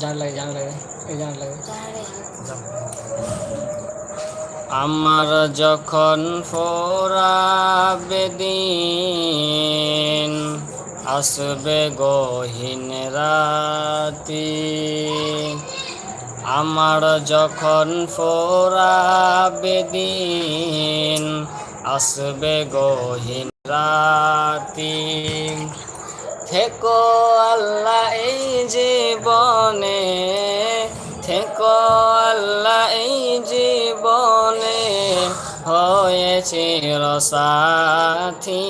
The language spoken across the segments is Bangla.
জান লাগে জান লাগে আমার যখন ফোরাবে দিন আসবে গহীন রাতি আমার যখন ফোরাবে বেদিন আসবে গহীন রাতি। থেকো আল্লাহ এই জীবনে, থেকো আল্লাহ এই জীবনে। হয়েছে রসাথি।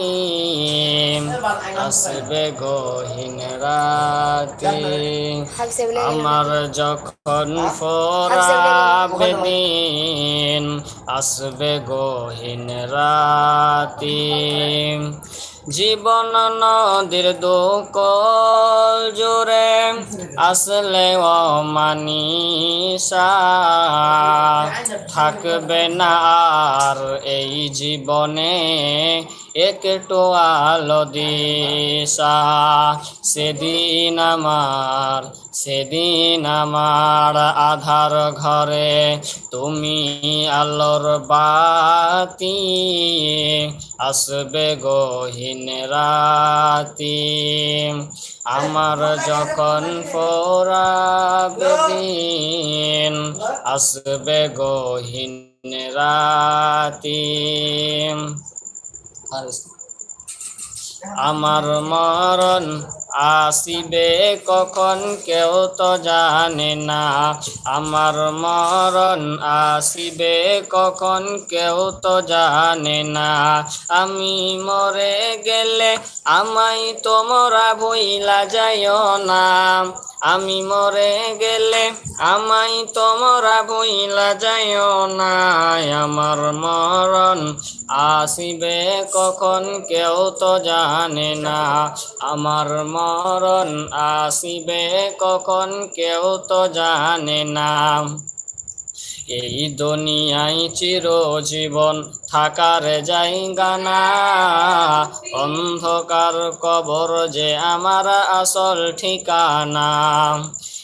আসবে গহীন রাতি। আমার যখন ফোরাবে দিন, আসবে গহীন রাতি। জীবন নদীর দোকল জোরে আসলে ও মানিসা থাকবে না আর এই জীবনে একটু আলো দিশা। সেদিন আমার সেদিন আমার আধার ঘরে তুমি আলোর বাতি, আসবে গহীন রাতি। আমার যখন ফোরাবে দিন, আসবে গহীন রাতি। আমার মরণ আসিবে কখন কেউ তো জানে না। আমার মরণ আসিবে কখন কেউ তো জানে না। আমি মরে গেলে আমায় তোমরা বইলা যাইও না। আমি মরে গেলে আমাই তোমরা ভইলা যাইও না। আমার মরণ আসিবে কখন কেউ তো জানে না। আমার মরণ আসিবে কখন কেউ তো জানে না। এই দুনিয়ায় চিরজীবন থাকার জায়গা না। অন্ধকার কবর যে আমার আসল ঠিকানা।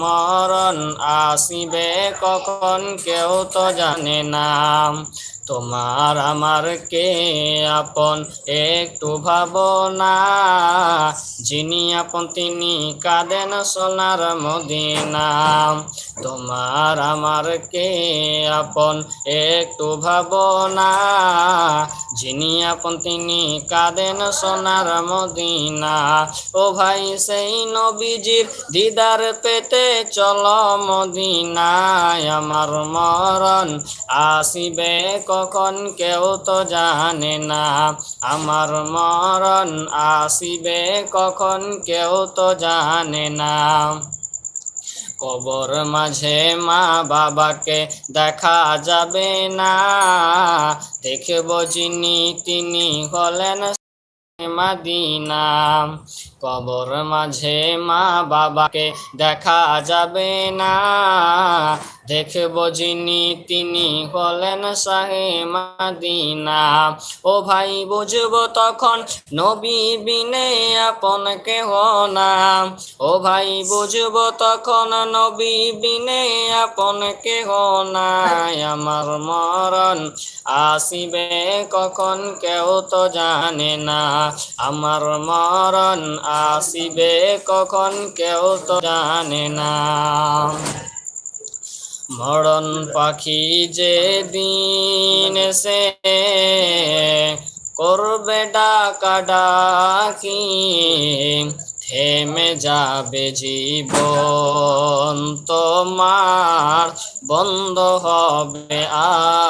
মরণ আসিবে কখন কেউ তো জানে না। তোমার আমার কে আপন একটু ভাবনা যিনি আপন তিনি কাঁদেন সোনার মদিনা। তোমার আমার কে আপন একটু ভাবনা যিনি আপন তিনি কাঁদেন সোনার মদিনা। ও ভাই, সেই নবীজির দিদার পেতে চল মদিনায়। আমার মরণ আসিবে কখন কেউ তো জানে না। আমার মরণ আসিবে কখন কেউ তো জানে না। কবর মাঝে মা বাবাকে দেখা যাবে না। দেখব যিনি তিনি হলেন মাদিনা কবর মাঝে মা বাবাকে দেখা যাবে না। দেখব যিনি তিনি হলেন শাহে মাদিনা। ও ভাই, বুঝব তখন নবী বিনে আপন কেহ না। ও ভাই, বুঝব তখন নবী বিনে আপন কেহ না। আমার মরণ আসিবে কখন কেউ তো জানে না। আমার মরণ আসিবে কখন কেউ তো জানে না। মরণ পাখি যে দিন সে করবে ডাকা ডাকি থেমে যাবে জীবন তোমার, বন্ধ হবে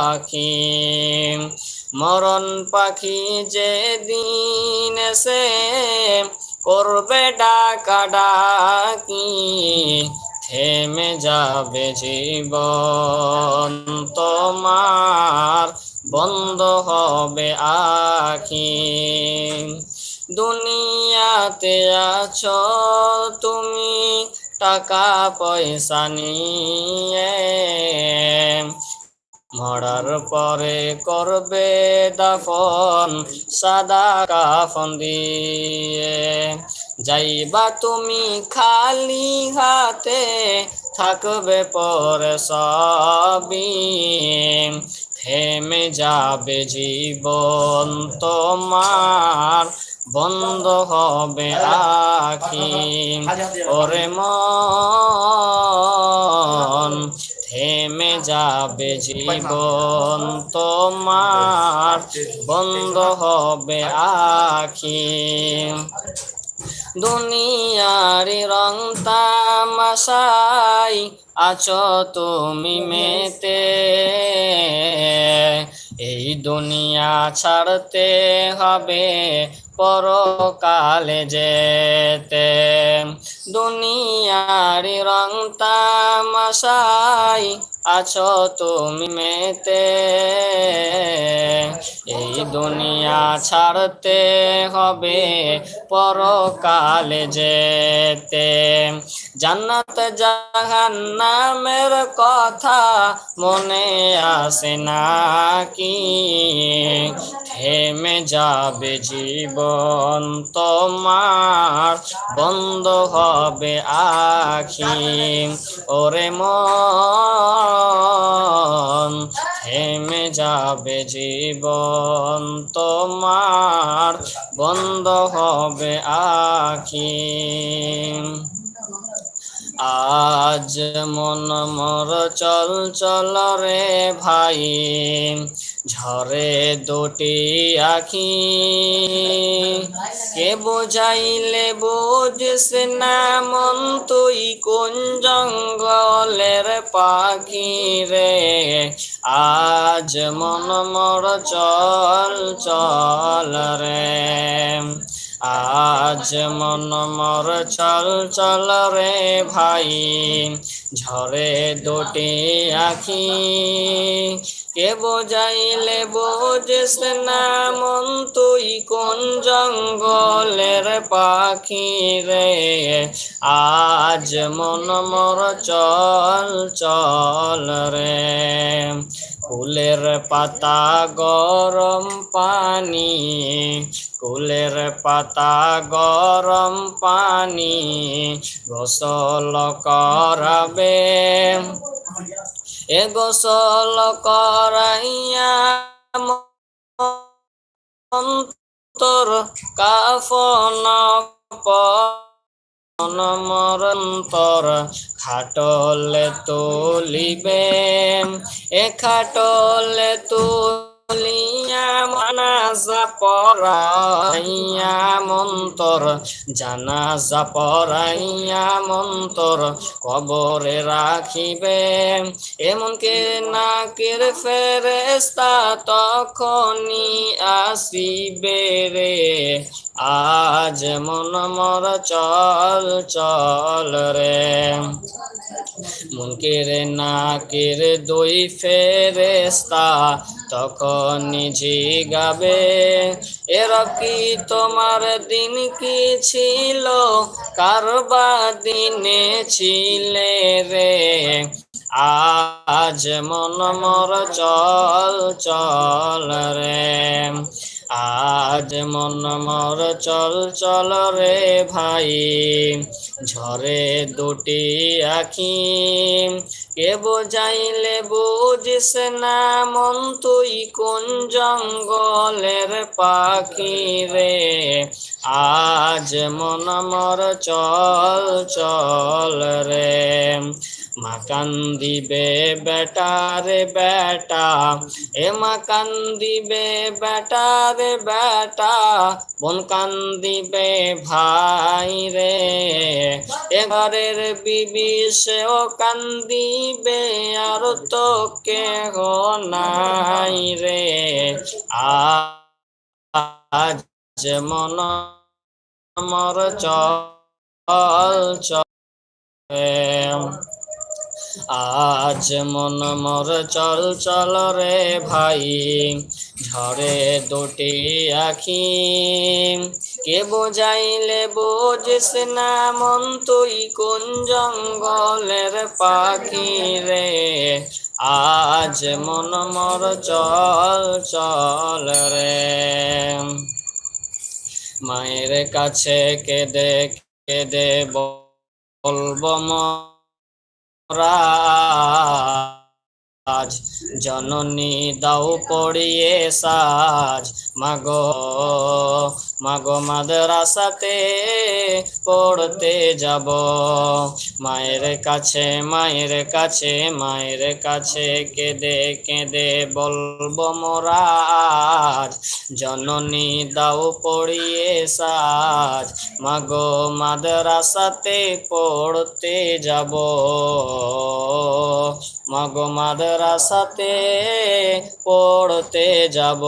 আখি। মরণ পাখি যে দিন সে করবে ডাকা ডাকি থেমে যাবে জীবন তোমার, বন্ধ হবে আখি। দুনিয়াতে আছো তুমি, টাকা পয়সা নিয়ে মরার পরে করবে দাফন, সাদা কাফন দিয়ে। যাইবা তুমি খালি হাতে, থাকবে পরে সবই। থেমে যাবে জীবন তোমার, বন্ধ হবে আখি। ওরে থেমে যাবে জীবন তোমার, বন্ধ হবে আখি। দুনিয়ারি রং তামাশাই আছো তুমি মেতে। এই দুনিয়া ছাড়তে হবে পরকালে যেতে। দুনিয়ার রং তামাশাই আছো তুমি মেতে। এই দুনিয়া ছাড়তে হবে পরকালে যেতে। জান্নাত জাহান্নামের কথা মনে আসে না কি থেমে যাবে জীবন তোমার, বন্ধ হবে আখি। ওরে মন, থেমে যাবে জীবন তোমার, বন্ধ হবে আখি আজ মন মর চল চল রে ভাই, ঝরে দুটি আখি কে বোঝাইলে বুঝিস না মন, তুই কোন জঙ্গলের পাখি রে? আজ মন মর চল চল রে। আজ মন মর চল চল রে ভাই, ঝরে দুটি আখি। কে বোঝাইলে বোঝিস না মন, তুই কোন জঙ্গলের পাখি রে? আজ মন মর চল চল রে। কুলের পাতা গরম পানি কুলের পাতা গরম পানি, গোসল করাবে। এ গোসল করাইয়া অন্তর কাফন মরন্তর খাটলে তুলিবে। এ খাটলে তুলিয়া মানাজা পরাইয়া মন্তর, জানাজা পরাইয়া মন্তর, কবরে রাখিবে। এমনকি নাকের ফেরেস্তা তখনই আসিবে রে। আজ মন মর চল চল রে। মুনকের নাকের দুই ফেরেস্তা তখন গাবে এর কি তোমার দিন কি ছিল? কারবা দিনে ছিলে রে। আজ মন মর চল চল রে। আজ মন মর চল চল রে ভাই ঝরে দুটি আখি। কে বোঝাইলে বুঝিস না মন তুই কোন জঙ্গলের পাখি রে? আজ মন মর চল চল রে। মাকান দিবে বেটা রে বেটা, এ মাকান দিবে বেটা রে বেটা, বোন কান্দিবে ভাই রে। এ ঘরের বিবি সেও কান্দিবে আর তো কেহ নাই রে। আজ মন মর চল চল। আজ মন মর চল চল রে ভাই। ঝরে দুটি আখি, কে বোঝাইলে বোঝিস না মন তুই কোন জঙ্গলের পাখি রে। আজ মন মর চল চল রে। মায়ের কাছে কেঁদে কেঁদে বলব মরা আজ জননী দাও পড়িয়ে সাজ মাগো। মাগো মাদ্রাসাতে পড়তে যাব। মায়ের কাছে মায়ের কাছে মায়ের কাছে কেঁদে কেঁদে বলব মোরাজ জননী দাও পড়িয়ে সাজ। মাগো মাদ্রাসাতে পড়তে যাব। মাগো মাদ্রাসাতে পড়তে যাব।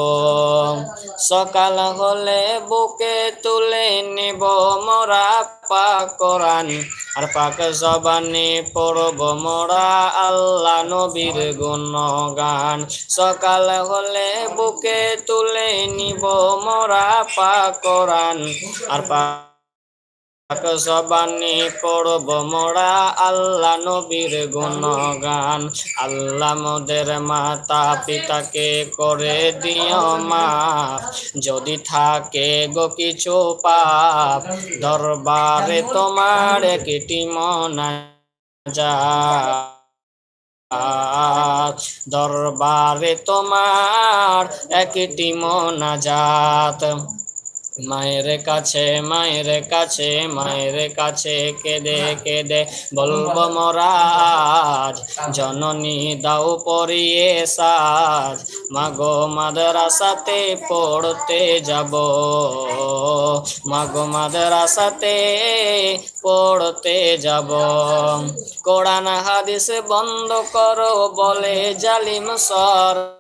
সকাল হলে বুকে তুলে নিব মোরা পাক কোরআন। আর পাক জবানে পড়ব মোরা আল্লাহ নবীর গুণগান। সকাল হলে বুকে তুলে নিব মোরা পাক কোরআন। আর পাক জবানি পড়ব মোরা আল্লাহ নবীর গুণগান। আল্লাহ মোদের মাতা পিতাকে করে দিও মা। যদি থাকে গো কিছু পাপ, দরবারে তোমার একটি মনা যা দরবারে তোমার একটি মোনাজাত। মায়ের কাছে মায়ের কাছে মায়ের কাছে কেঁদে কেঁদে বলব মরাজ, জননী দাও পরিয়ে সাজ, মাগো মাদ্রাসাতে পড়তে যাব। মাগো মাদ্রাসাতে পড়তে যাব। কোরআন হাদিস বন্ধ করো বলে জালিম সর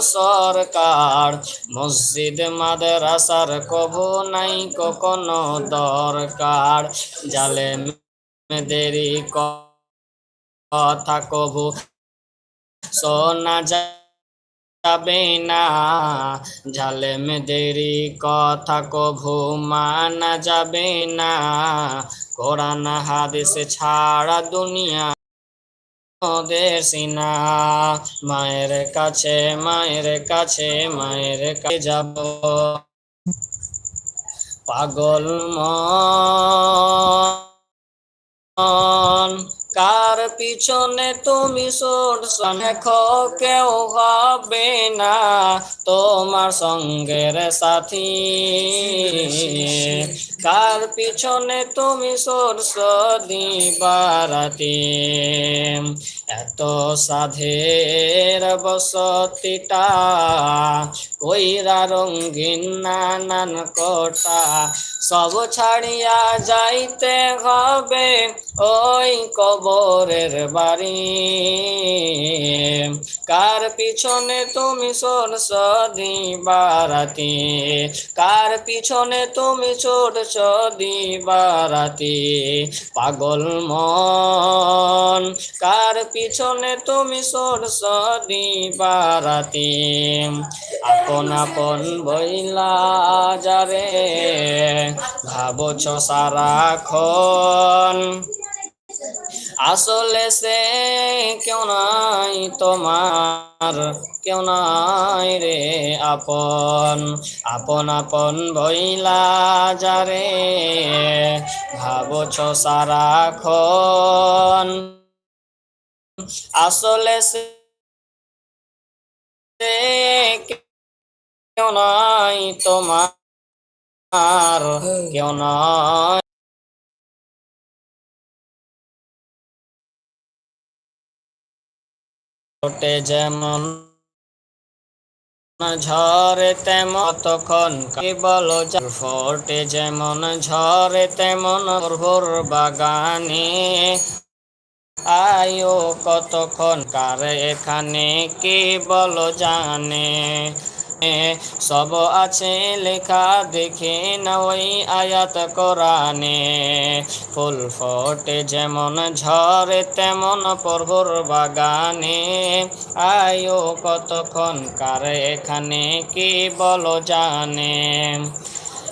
সরকার। মসজিদ, মাদ্রাসার কবু নাই কখনো দরকার। জালেম দেরি কথা কবু, শোনা যাবে না। জালেম দেরি কথা কভু মানা যাবে না। কোরআন, হাদিস ছাড়া দুনিয়া দেশিনা মায়ের কাছে মায়ের কাছে মায়ের কাছে যাব। পাগল মন কার পিছনে তুমি দেখো কেউ হবে না তোমার সঙ্গের সাথী। কার পিছনে তুমি সরষ দিবারাতি? এত সাধের বসতিটা কইরা রঙ্গিন নানান কোটা সব ছাড়িয়া যাইতে হবে ওই কবরের বাড়ি। কার পিছনে তুমি সরষ দিবারাতি? কার পিছনে তুমি ছোটছ দিবারাতি? পাগল মন, কার পিছনে তুমি সরষ দিবারাতি? আপন আপন বইলা যারে ভাবছ সারাক্ষণ। আসলে সে কেউ নাই তোমার, কেউ নাই রে আপন। আপন আপন বইলা যারে, ভাবছ সারাক্ষণ। আসলে সে কেউ নাই তোমার, কেউ নয় ওটে যেমন ঝরে তেমন তখন কেবল ফোটে যেমন ঝরে তেমন ভোর বাগানে। আয়ো কতক্ষণ কার এখানে কে বল জানে। সব আছে লেখা, দেখে না ওই আয়াত কোরআনে। ফুল ফোটে যেমন ঝরে তেমন পর্বর বাগানে। আয়ো কতক্ষণ কার এখানে, কি বলো জানে।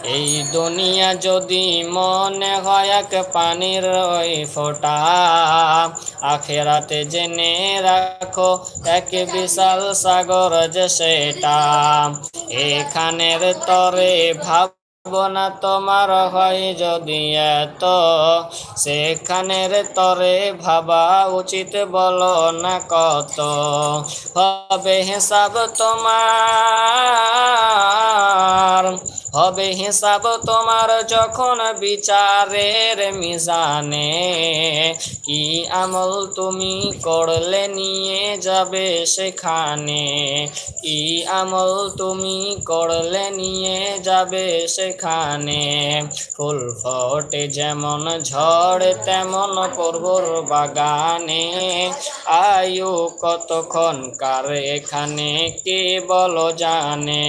এই দুনিয়া যদি মনে হয় এক পানির ওই ফোটা, আখেরাতে জেনে রাখো এক বিশাল সাগর যে সেটা। এখানের তরে ভাব না তোমার হয় যদি এত, সেখানের তরে ভাবা উচিত বলো না কত। হবে হিসাব তোমার, হবে হিসাব তোমার যখন বিচারের মিজানে। কি আমল তুমি করলে নিয়ে যাবে সেখানে? কি আমল তুমি করলে নিয়ে যাবে সেখানে ফুল ফোটে, যেমন ঝড়, তেমন পর্বর বাগানে। আয়ু কতক্ষণ, কার এখানে কে বল জানে?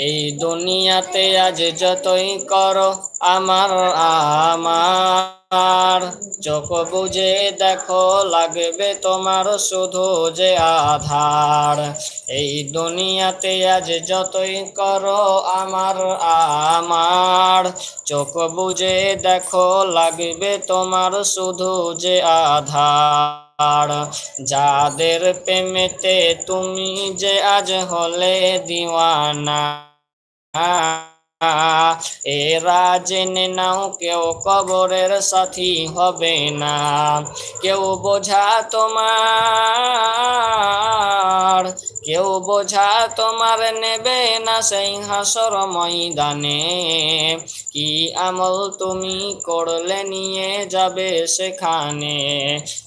এই দুনিয়াতে আজ যতই করো আমার আমার। চোখ বুঝে দেখো, লাগবে তোমার শুধু যে আধার। এই দুনিয়াতে আজ যতই করো, আমার আমার। চোখ বুঝে দেখো, লাগবে তোমার শুধু যে আধার। যাদের প্রেমেতে তুমি যে আজ হলে দিওয়ানা। এরা জেনে নাও কেউ কবরের সাথী হবে না। কেউ বোঝা তোমার কেউ বোঝা তোমার নেবে না সেই হাসর ময়দানে। কি আমল তুমি করলে নিয়ে যাবে সেখানে?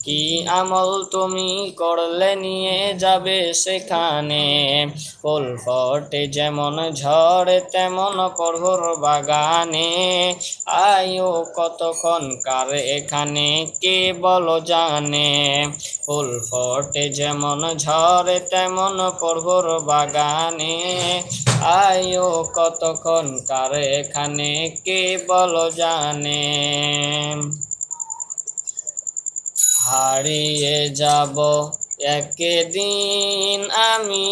কি আমল তুমি করলে নিয়ে যাবে সেখানে? ফুল ফটে যেমন ঝড়, তেমন প্রভুর বাগানে। আয়ু কতক্ষণ কার এখানে কে বল জানে? ফুল ফটে যেমন ঝড় তেমন প্রভুর বাগানে। আয়ু কতক্ষণ কার এখানে কে বল জানে। হারিয়ে যাব একদিন, আমি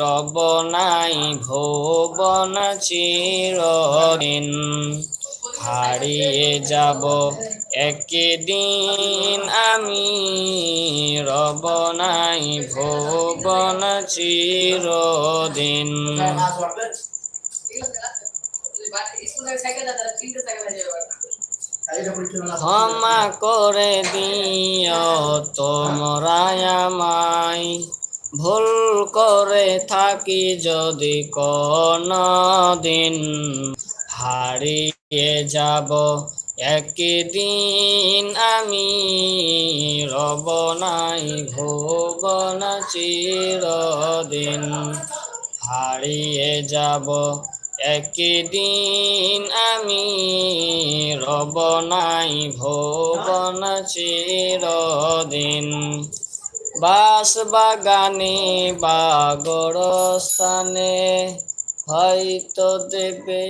রব নাই ভুবন চিরদিন। হারিয়ে যাব একদিন আমি রব নাই, ভুবন চিরদিন। ক্ষমা করে দিও তোমরা আমায়। ভুল করে থাকি যদি কোনো দিন হারিয়ে যাব একদিন আমি রব নাই ভুবন চিরদিন। হারিয়ে যাব। একদিন আমি রব নাই ভুবন চিরদিন। বাস বাগানে বা গড়স্থানে হয়তো দেবে